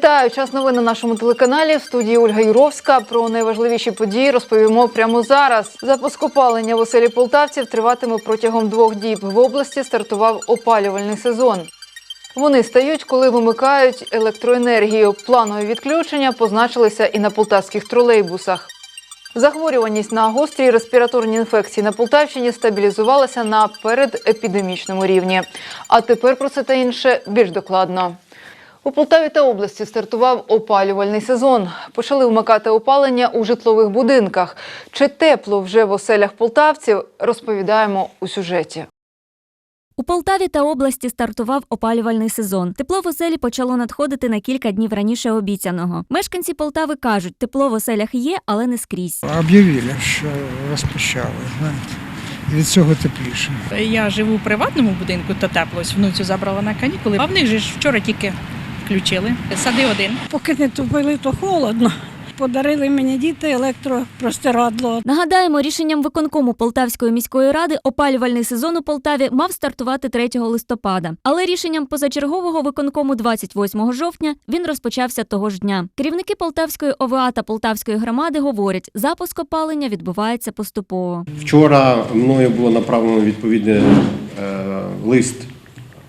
Вітаю! Час новин на нашому телеканалі. В студії Ольга Юровська. Про найважливіші події розповімо прямо зараз. Запуск опалення в оселі полтавців триватиме протягом двох діб. В області стартував опалювальний сезон. Вони стають, коли вимикають електроенергію. Планові відключення позначилися і на полтавських тролейбусах. Захворюваність на гострі респіраторні інфекції на Полтавщині стабілізувалася на передепідемічному рівні. А тепер про це та інше більш докладно. У Полтаві та області стартував опалювальний сезон. Почали вмикати опалення у житлових будинках. Чи тепло вже в оселях полтавців, розповідаємо у сюжеті. У Полтаві та області стартував опалювальний сезон. Тепло в оселі почало надходити на кілька днів раніше обіцяного. Мешканці Полтави кажуть, тепло в оселях є, але не скрізь. Об'явили, що розпочали, знаєте. Від цього тепліше. Я живу в приватному будинку, то тепло. Внуцю забрала на канікули. А в них же ж вчора тільки включили. Сади один. Поки не тупили, то холодно. Подарили мені діти електропростирадло. Нагадаємо, рішенням виконкому Полтавської міської ради опалювальний сезон у Полтаві мав стартувати 3 листопада. Але рішенням позачергового виконкому 28 жовтня він розпочався того ж дня. Керівники Полтавської ОВА та Полтавської громади говорять, запуск опалення відбувається поступово. Вчора мною було направлено відповідний е, лист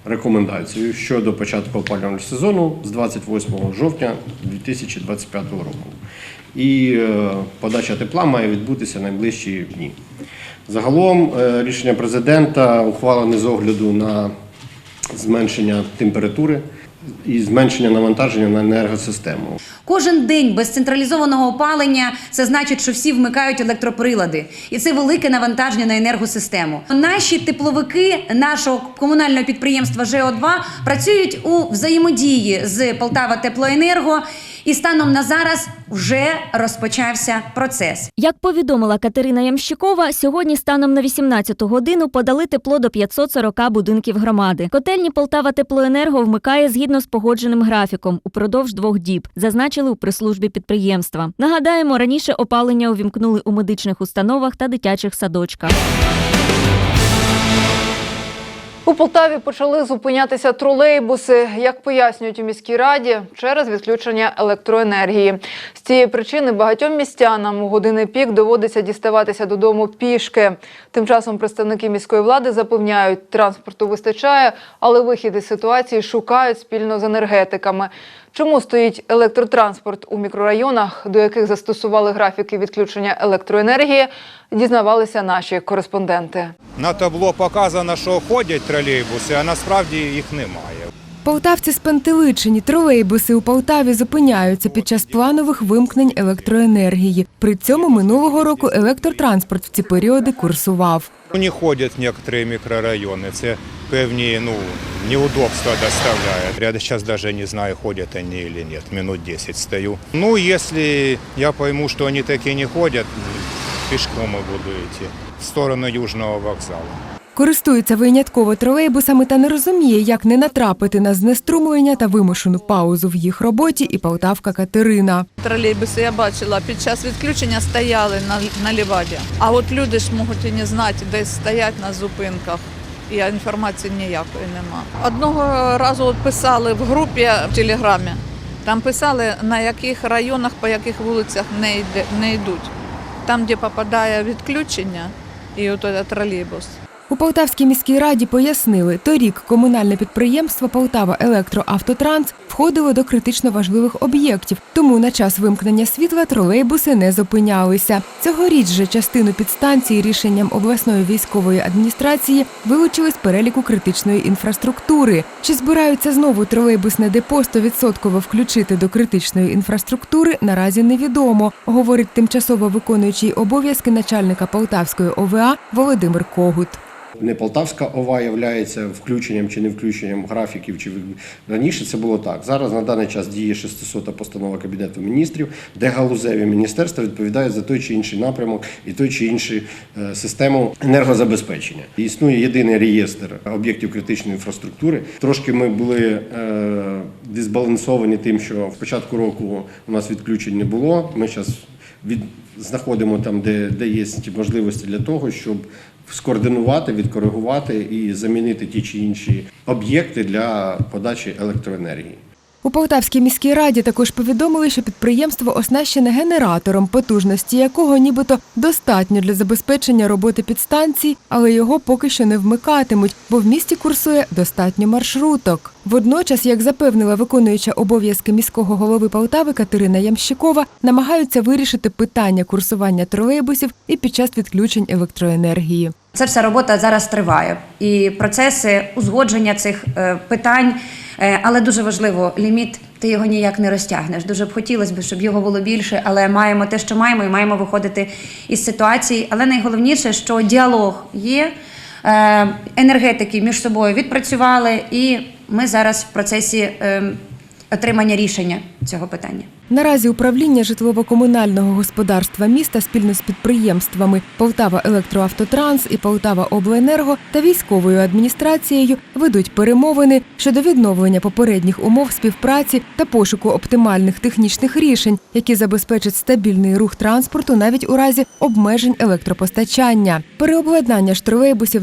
рекомендацію щодо початку опалювального сезону з 28 жовтня 2025 року. І е, подача тепла має відбутися найближчі дні. Загалом е, рішення президента ухвалене з огляду на зменшення температури і зменшення навантаження на енергосистему. Кожен день без централізованого опалення це значить, що всі вмикають електроприлади, і це велике навантаження на енергосистему. Наші тепловики нашого комунального підприємства ЖО2 працюють у взаємодії з Полтава Теплоенерго, і станом на зараз вже розпочався процес. Як повідомила Катерина Ямщикова, сьогодні станом на 18 годину подали тепло до 540 будинків громади. Котельні Полтава Теплоенерго вмикає згідно з погодженим графіком упродовж двох діб, зазначили у прес-службі підприємства. Нагадаємо, раніше опалення увімкнули у медичних установах та дитячих садочках. У Полтаві почали зупинятися тролейбуси, як пояснюють у міській раді, через відключення електроенергії. З цієї причини багатьом містянам у години пік доводиться діставатися додому пішки. Тим часом представники міської влади запевняють, транспорту вистачає, але вихід із ситуації шукають спільно з енергетиками. Чому стоїть електротранспорт у мікрорайонах, до яких застосували графіки відключення електроенергії, дізнавалися наші кореспонденти. На табло показано, що ходять тролейбуси, а насправді їх немає. Полтавці спантеличені тролейбуси у Полтаві зупиняються під час планових вимкнень електроенергії. При цьому минулого року електротранспорт в ці періоди курсував. Не ходять в некоторі мікрорайони. Це певні ну, неудобства доставляє. Я зараз навіть не знаю, ходять вони чи ні. Минут 10 стою. Ну, якщо я пойму, що вони таки не ходять, пішком я буду йти в сторону Южного вокзалу. Користується винятково тролейбусами та не розуміє, як не натрапити на знеструмлення та вимушену паузу в їх роботі і полтавка Катерина. Тролейбуси я бачила, під час відключення стояли на, на ліваді. А от люди ж можуть і не знати, десь стоять на зупинках. І інформації ніякої нема. Одного разу писали в групі в Телеграмі. Там писали, на яких районах, по яких вулицях не, йде, не йдуть. Там, де попадає відключення, і от тролейбус. У Полтавській міській раді пояснили, торік комунальне підприємство Полтава Електроавтотранс входило до критично важливих об'єктів, тому на час вимкнення світла тролейбуси не зупинялися. Цьогоріч же частину підстанції рішенням обласної військової адміністрації вилучили з переліку критичної інфраструктури. Чи збираються знову тролейбусне депо 100% включити до критичної інфраструктури, наразі невідомо, говорить тимчасово виконуючий обов'язки начальника Полтавської ОВА Володимир Когут. Не Полтавська ОВА є включенням чи не включенням графіків. Чи раніше це було так. Зараз на даний час діє 600 постанова Кабінету міністрів, де галузеві міністерства відповідають за той чи інший напрямок і той чи інший е, систему енергозабезпечення. Існує єдиний реєстр об'єктів критичної інфраструктури. Трошки ми були е, дисбалансовані тим, що в початку року у нас відключень не було. Ми зараз від знаходимо там, де, де є можливості для того, щоб скоординувати, відкоригувати і замінити ті чи інші об'єкти для подачі електроенергії. У Полтавській міській раді також повідомили, що підприємство оснащене генератором, потужності якого нібито достатньо для забезпечення роботи підстанцій, але його поки що не вмикатимуть, бо в місті курсує достатньо маршруток. Водночас, як запевнила виконуюча обов'язки міського голови Полтави Катерина Ямщикова, намагаються вирішити питання курсування тролейбусів і під час відключень електроенергії. Це вся робота зараз триває. І процеси узгодження цих е, питань, але дуже важливо, ліміт ти його ніяк не розтягнеш. Дуже б хотілося б, щоб його було більше, але маємо те, що маємо, і маємо виходити із ситуації. Але найголовніше, що діалог є, е, енергетики між собою відпрацювали, і ми зараз в процесі е, отримання рішення цього питання. Наразі управління житлово-комунального господарства міста спільно з підприємствами Полтава Електроавтотранс і Полтава Обленерго та військовою адміністрацією ведуть перемовини щодо відновлення попередніх умов співпраці та пошуку оптимальних технічних рішень, які забезпечать стабільний рух транспорту навіть у разі обмежень електропостачання. Переобладнання ж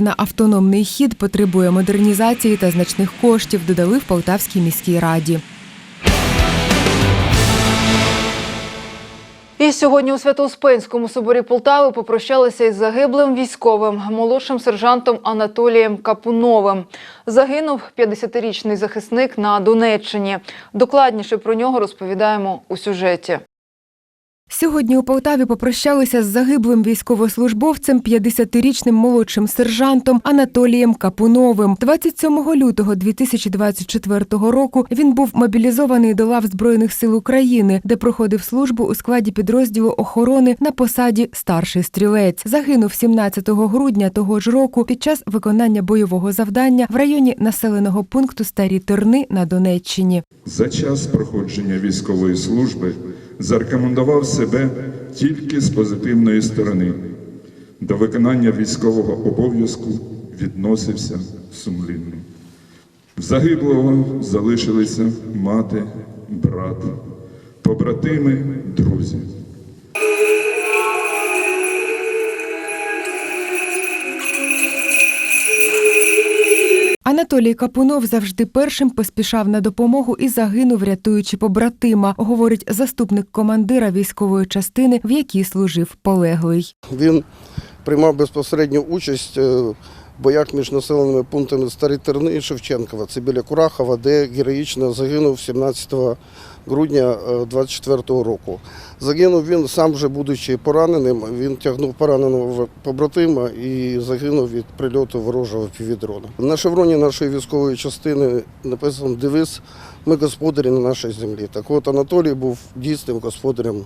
на автономний хід потребує модернізації та значних коштів, додали в Полтавській міській раді. І сьогодні у Свято-Успенському соборі Полтави попрощалися із загиблим військовим, молодшим сержантом Анатолієм Капуновим. Загинув 50-річний захисник на Донеччині. Докладніше про нього розповідаємо у сюжеті. Сьогодні у Полтаві попрощалися з загиблим військовослужбовцем, 50-річним молодшим сержантом Анатолієм Капуновим. 27 лютого 2024 року він був мобілізований до лав Збройних сил України, де проходив службу у складі підрозділу охорони на посаді старший стрілець. Загинув 17 грудня того ж року під час виконання бойового завдання в районі населеного пункту Старі Терни на Донеччині. За час проходження військової служби зарекомендував себе тільки з позитивної сторони. До виконання військового обов'язку відносився сумлінно. В загиблого залишилися мати, брат, побратими, друзі. Анатолій Капунов завжди першим поспішав на допомогу і загинув, рятуючи побратима, говорить заступник командира військової частини, в якій служив полеглий. Він приймав безпосередню участь е, в боях між населеними пунктами Старі Терни і Шевченкова. Це біля Курахова, де героїчно загинув 17 грудня 24 року. Загинув він сам вже будучи пораненим. Він тягнув пораненого побратима і загинув від прильоту ворожого півдрона. На шевроні нашої військової частини написано девиз Ми господарі на нашій землі. Так от Анатолій був дійсним господарем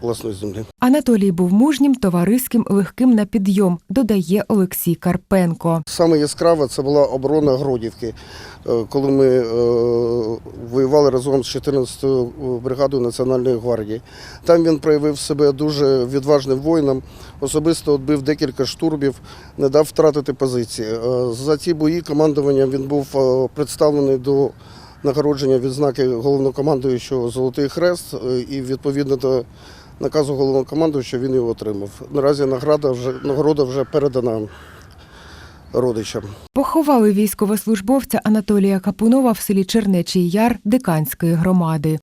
власної землі. Анатолій був мужнім, товариським, легким на підйом, додає Олексій Карпенко. Саме яскрава це була оборона Гродівки, Е, коли ми е, воювали разом з 14-ю бригадою Національної гвардії. Там він проявив себе дуже відважним воїном, особисто відбив декілька штурмів, не дав втратити позиції. Е, За ці бої командуванням він був представлений до нагородження відзнаки головнокомандуючого Золотий Хрест і відповідно до наказу головнокомандуючого він його отримав. Наразі награда вже нагорода вже передана родичам. Поховали військовослужбовця Анатолія Капунова в селі Чернечий Яр Диканської громади.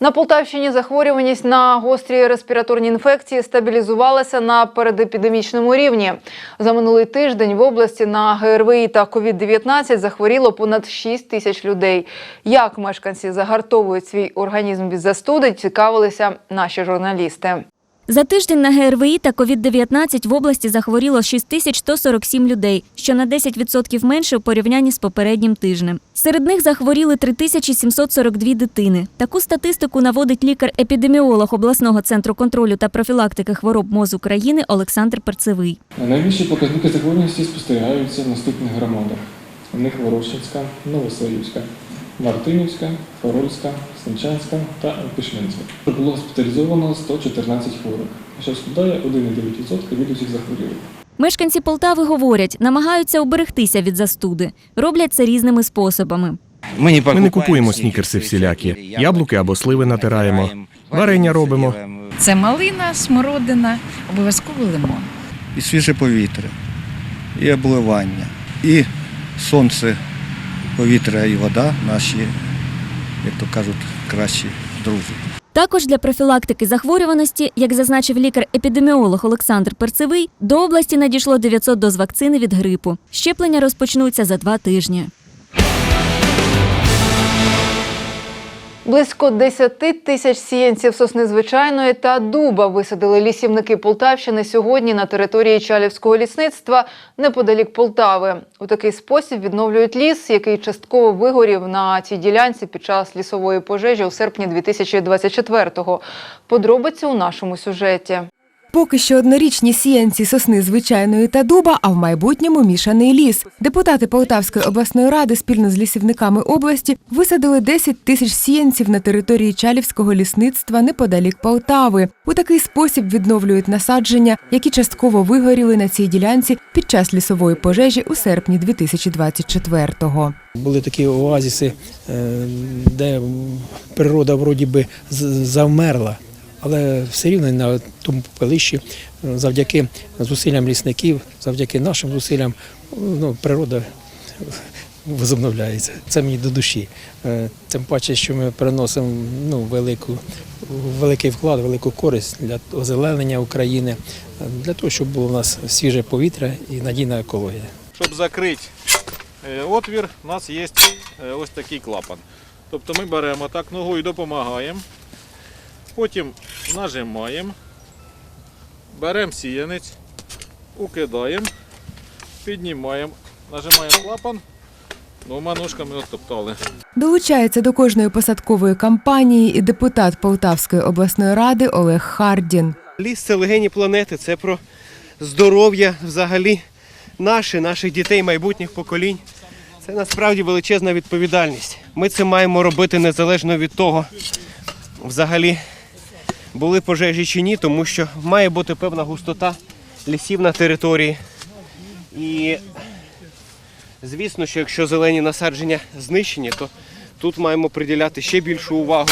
На Полтавщині захворюваність на гострі респіраторні інфекції стабілізувалася на передепідемічному рівні. За минулий тиждень в області на ГРВІ та COVID-19 захворіло понад 6 тисяч людей. Як мешканці загартовують свій організм від застуди, цікавилися наші журналісти. За тиждень на ГРВІ та COVID-19 в області захворіло 6147 людей, що на 10% менше у порівнянні з попереднім тижнем. Серед них захворіли 3742 дитини. Таку статистику наводить лікар-епідеміолог обласного центру контролю та профілактики хвороб МОЗ України Олександр Перцевий. Найбільші показники захворюваності спостерігаються в наступних громадах. У них Ворошинська, Новоселівська, Мартинівська, Хорольська, Сничанська та Пишменська. Було госпіталізовано 114 хворих, що складає 1,9% від усіх захворілих. Мешканці Полтави говорять, намагаються уберегтися від застуди. Роблять це різними способами. Ми не купуємо снікерси всілякі. Яблуки або сливи натираємо, варення робимо. Це малина, смородина, обов'язково лимон. і свіже повітря, і обливання, і сонце повітря і вода наші, як то кажуть, кращі друзі. Також для профілактики захворюваності, як зазначив лікар-епідеміолог Олександр Перцевий, до області надійшло 900 доз вакцини від грипу. Щеплення розпочнуться за два тижні. Близько 10 тисяч сіянців сосни звичайної та дуба висадили лісівники Полтавщини сьогодні на території Чалівського лісництва неподалік Полтави. У такий спосіб відновлюють ліс, який частково вигорів на цій ділянці під час лісової пожежі у серпні 2024-го. Подробиці у нашому сюжеті. Поки що однорічні сіянці сосни звичайної та дуба, а в майбутньому мішаний ліс. Депутати Полтавської обласної ради спільно з лісівниками області висадили 10 тисяч сіянців на території Чалівського лісництва неподалік Полтави. У такий спосіб відновлюють насадження, які частково вигоріли на цій ділянці під час лісової пожежі у серпні 2024-го. Були такі оазіси, е, де природа вроді би завмерла, але все рівно на тому попелищі е, завдяки зусиллям лісників, завдяки нашим зусиллям, ну, природа возобновляється. Це мені до душі. Е, Тим паче, що ми приносимо ну, велику, великий вклад, велику користь для озеленення України, для того, щоб було у нас свіже повітря і надійна екологія. Щоб закрити е, отвір, у нас є ось такий клапан. Тобто ми беремо так ногою допомагаємо, потім нажимаємо, беремо сіянець, укидаємо, піднімаємо, нажимаємо клапан, двома ножками оттоптали. Долучається до кожної посадкової кампанії і депутат Полтавської обласної ради Олег Хардін. Ліс це легені планети, це про здоров'я взагалі наше, наших дітей, майбутніх поколінь. Це насправді величезна відповідальність. Ми це маємо робити незалежно від того, взагалі були пожежі чи ні, тому що має бути певна густота лісів на території. І звісно, що якщо зелені насадження знищені, то тут маємо приділяти ще більшу увагу.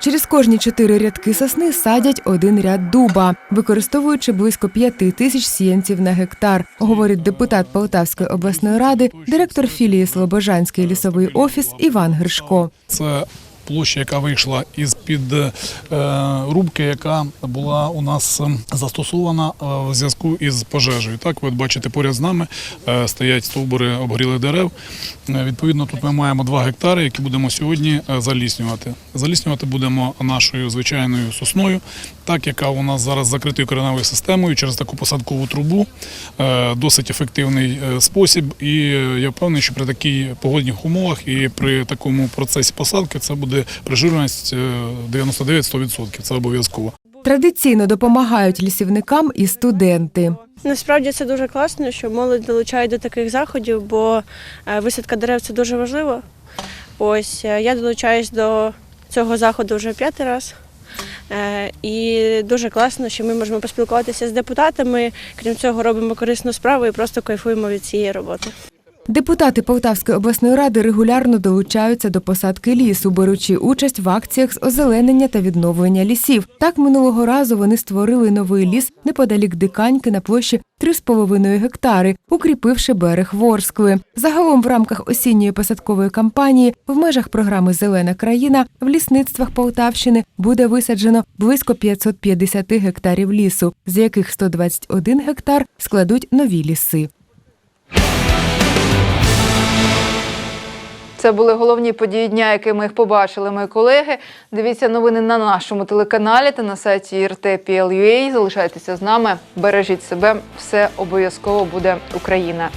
Через кожні чотири рядки сосни садять один ряд дуба, використовуючи близько п'яти тисяч сіянців на гектар, говорить депутат Полтавської обласної ради, директор філії Слобожанський лісовий офіс Іван Гришко. Це площа, яка вийшла із під е, рубки, яка була у нас е, застосована е, в зв'язку із пожежею. Так, ви бачите, поряд з нами е, стоять стовбури обгорілих дерев. Е, Відповідно, тут ми маємо 2 гектари, які будемо сьогодні е, заліснювати. Заліснювати будемо нашою звичайною сосною, так яка у нас зараз закритою кореневою системою через таку посадкову трубу. Е, Досить ефективний е, спосіб. І е, я впевнений, що при таких погодних умовах і при такому процесі посадки це буде прижиреність е, 99-100%. Це обов'язково. Традиційно допомагають лісівникам і студенти. Насправді це дуже класно, що молодь долучають до таких заходів, бо е, висадка дерев це дуже важливо. Ось е, я долучаюсь до цього заходу вже п'ятий раз. Е, І дуже класно, що ми можемо поспілкуватися з депутатами. Крім цього, робимо корисну справу і просто кайфуємо від цієї роботи. Депутати Полтавської обласної ради регулярно долучаються до посадки лісу, беручи участь в акціях з озеленення та відновлення лісів. Так минулого разу вони створили новий ліс неподалік Диканьки на площі 3,5 гектари, укріпивши берег Ворскли. Загалом в рамках осінньої посадкової кампанії в межах програми Зелена країна в лісництвах Полтавщини буде висаджено близько 550 гектарів лісу, з яких 121 гектар складуть нові ліси. Це були головні події дня, якими їх побачили мої колеги. Дивіться новини на нашому телеканалі та на сайті RT.PL.UA. Залишайтеся з нами, бережіть себе. Все обов'язково буде Україна.